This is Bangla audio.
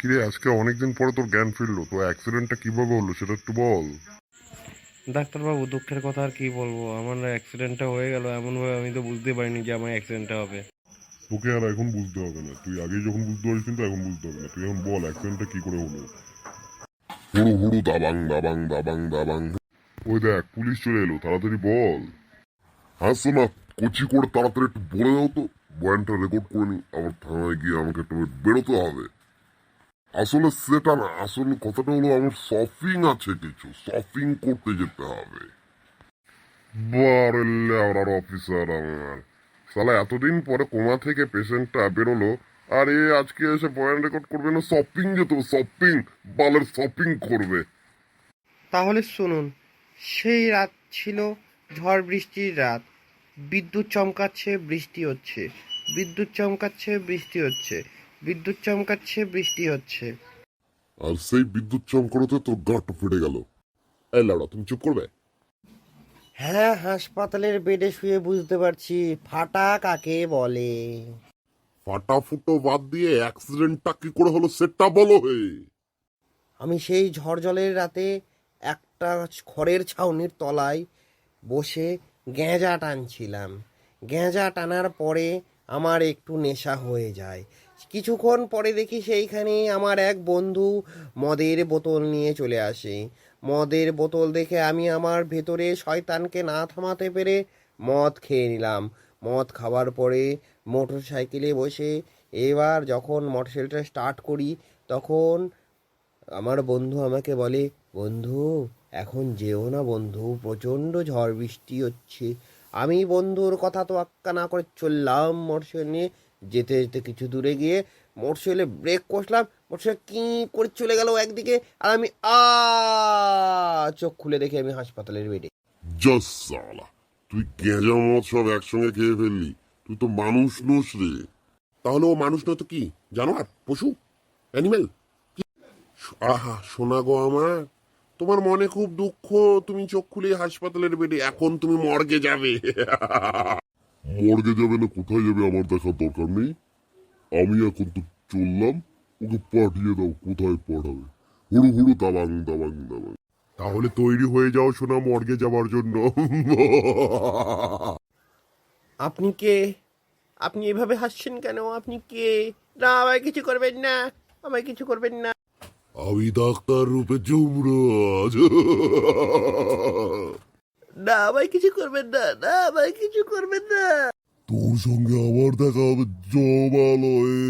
কিরে আজকে অনেকদিন পরে তোর জ্ঞান ফিরলো তো অ্যাক্সিডেন্টটা কীভাবে হলো সেটা একটু বল। ডাক্তারবাবু দুঃখের কথা আর কি বলব? আমার অ্যাক্সিডেন্টটা হয়ে গেল এমনভাবে আমি তো বুঝতে পারিনি যে আমার অ্যাক্সিডেন্টটা হবে। তোকে আর এখন বুঝতে হবে না। তুই আগে যখন বুঝতে পারিস কিন্তু এখন বুঝতে হবে না। তুই এখন বল অ্যাক্সিডেন্টটা কি করে হলো? হুড়ু হুড়ু দাবাং দাবাং দাবাং দাবাং। ওই দেখ পুলিশ চলে এলো তাড়াতাড়ি বল। হ্যাঁ শোনা কচি করে তাড়াতাড়ি একটু বলে দাও তো। বয়ানটা রেকর্ড করে নি। আবার থানায় গিয়ে আমাকে একটু বেরোতে হবে। আসলে সেটা না, আসলে কথাটা হলো আমার শপিং আছে কিছু শপিং করতে যেতে হবে। বারেল্লে আমার অফিসার আমার। সালা এতদিন পরে কোমা থেকে পেশেন্টটা বেরোলো, আর এ আজকে এসে পয়েন্ট রেকর্ড করবে না শপিং যেত শপিং বালের শপিং করবে। তাহলে শুনুন, সেই রাত ছিল ঝড় বৃষ্টির রাত। বিদ্যুৎ চমকাচ্ছে, বৃষ্টি হচ্ছে। বিদ্যুৎ চমকাচ্ছে, বৃষ্টি হচ্ছে। বিদ্যুৎ চমকাচ্ছে বৃষ্টি হচ্ছে। আর সেই বিদ্যুৎ চমকানোতে তোর গাঁটটা ফেটে গেল। এই লাউডা তুমি চুপ করবে? হ্যাঁ হাসপাতালের বেডে শুয়ে বুঝতে পারছি ফাটা কাকে বলে। ফাটা ফুটো বাদ দিয়ে অ্যাক্সিডেন্টটা কি করে হলো সেটা বলো হে। আমি সেই ঝড় জলের রাতে একটা খড়ের ছাউনির তলায় বসে গেঁজা টানছিলাম। গেঁজা টানার পরে আমার একটু নেশা হয়ে যায়। কিছুক্ষণ পরে দেখি সেইখানে আমার এক বন্ধু মদের বোতল নিয়ে চলে আসে। মদের বোতল দেখে আমি আমার ভেতরে শয়তানকে না থামাতে পেরে মদ খেয়ে নিলাম। মদ খাওয়ার পরে মোটর সাইকেলে বসে এবার যখন মোটর সাইকেলটা স্টার্ট করি, তখন আমার বন্ধু আমাকে বলে, বন্ধু, এখন যেও না বন্ধু, প্রচণ্ড ঝড় বৃষ্টি হচ্ছে। আমি বন্ধুর কথা তো আক্কা না করে চললাম মোটরসাইকেল নিয়ে। যেতে যেতে কিছু দূরে গিয়ে মোটরসাইকেলে ব্রেক কষলাম মোটরসাইকেল কি করে চলে গেল একদিকে আর আমি আ চোখ খুলে দেখি আমি হাসপাতালের বেডে। জাস সালা, তুই গেঁজা মদ সব একসঙ্গে খেয়ে ফেললি, তুই তো মানুষ নোস রে। তাহলে ও মানুষ নয় তো কি? জানোয়ার? পশু? অ্যানিমেল আহা, শোনা গো আমার তোমার মনে খুব দুঃখ, তুমি চোখ খুলে হাসপাতালের বেডে, এখন তুমি মর্গে যাবে। মর্গে যাবে না কোথায় যাবে আমার দেখার দরকার নেই। আমি এখন তো চললাম ওকে পাঠিয়ে দাও কোথায় পাঠাবে। হুড়ু হুড়ু দাবাং দাবাং দাবাং। তাহলে তৈরি হয়ে যাও শোনা মর্গে যাওয়ার জন্য। আপনি কে? আপনি এভাবে হাসছেন কেন? আপনি কে? না আমায় কিছু করবেন না আমায় কিছু করবেন না। আমি ডাক্তার রূপে যুবরাজ। না, আমায় কিছু করবেন না না, আমায় কিছু করবেন না। তোর সঙ্গে আবার দেখা হবে জবালয়ে